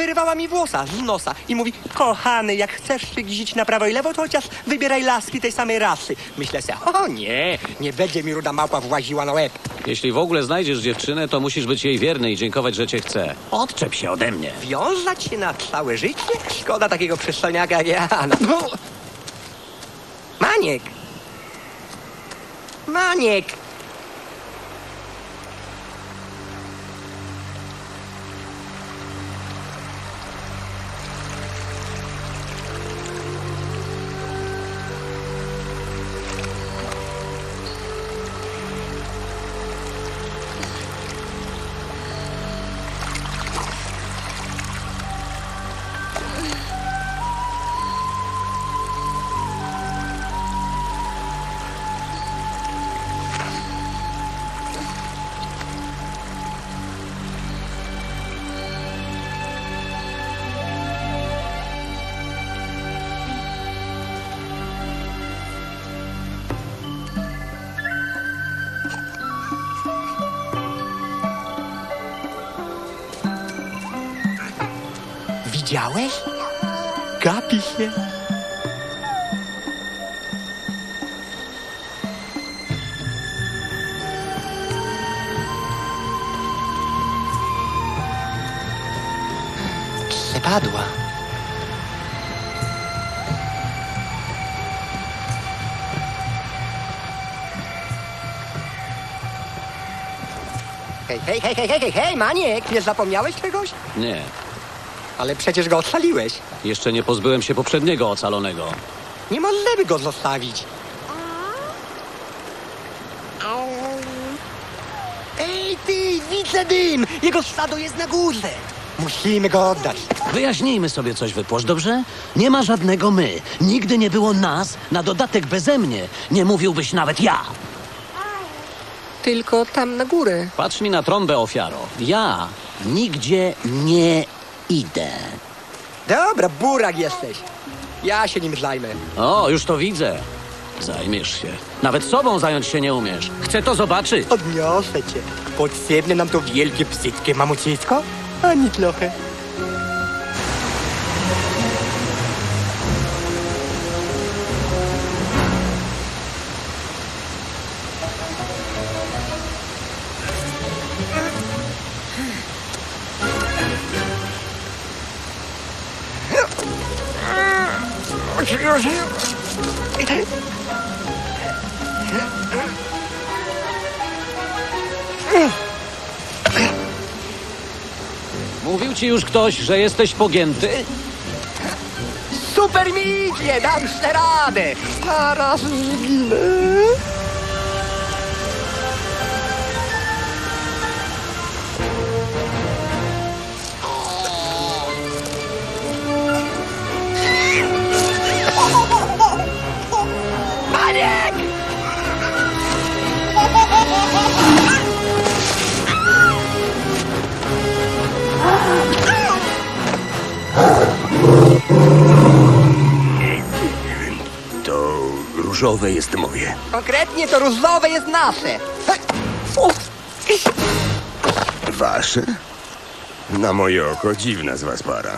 wyrywała mi włosa z nosa i mówi, kochany, jak chcesz się gzić na prawo i lewo, to chociaż wybieraj laski tej samej rasy. Myślę sobie, o nie, nie będzie mi ruda małpa właziła na łeb. Jeśli w ogóle znajdziesz dziewczynę, to musisz być jej wierny i dziękować, że cię chce. Odczep się ode mnie. Wiązać się na całe życie? Szkoda takiego przystojniaka jak ja. No. Maniek! Maniek! Widziałeś? Gapi się. Przepadła. Hej, hej, hej, hej, hej, hej, Maniek, nie zapomniałeś czegoś? Nie. Ale przecież go ocaliłeś. Jeszcze nie pozbyłem się poprzedniego ocalonego. Nie możemy go zostawić. Ej, ty, widzę dym! Jego stado jest na górze. Musimy go oddać. Wyjaśnijmy sobie coś, wypłosz, dobrze? Nie ma żadnego my. Nigdy nie było nas. Na dodatek beze mnie. Nie mówiłbyś nawet ja. Tylko tam na górę. Patrz mi na trąbę, ofiaro. Ja nigdzie nie idę. Dobra, burak jesteś. Ja się nim zajmę. O, już to widzę. Zajmiesz się. Nawet sobą zająć się nie umiesz. Chcę to zobaczyć. Odniosę cię. Potrzebne nam to wielkie brzydkie mamucisko? Ani trochę. Mówił ci już ktoś, że jesteś pogięty? Super mi idzie, dam sobie radę. Zaraz zginę. Różowe jest moje. Konkretnie to różowe jest nasze. Wasze? Na moje oko dziwna z was para.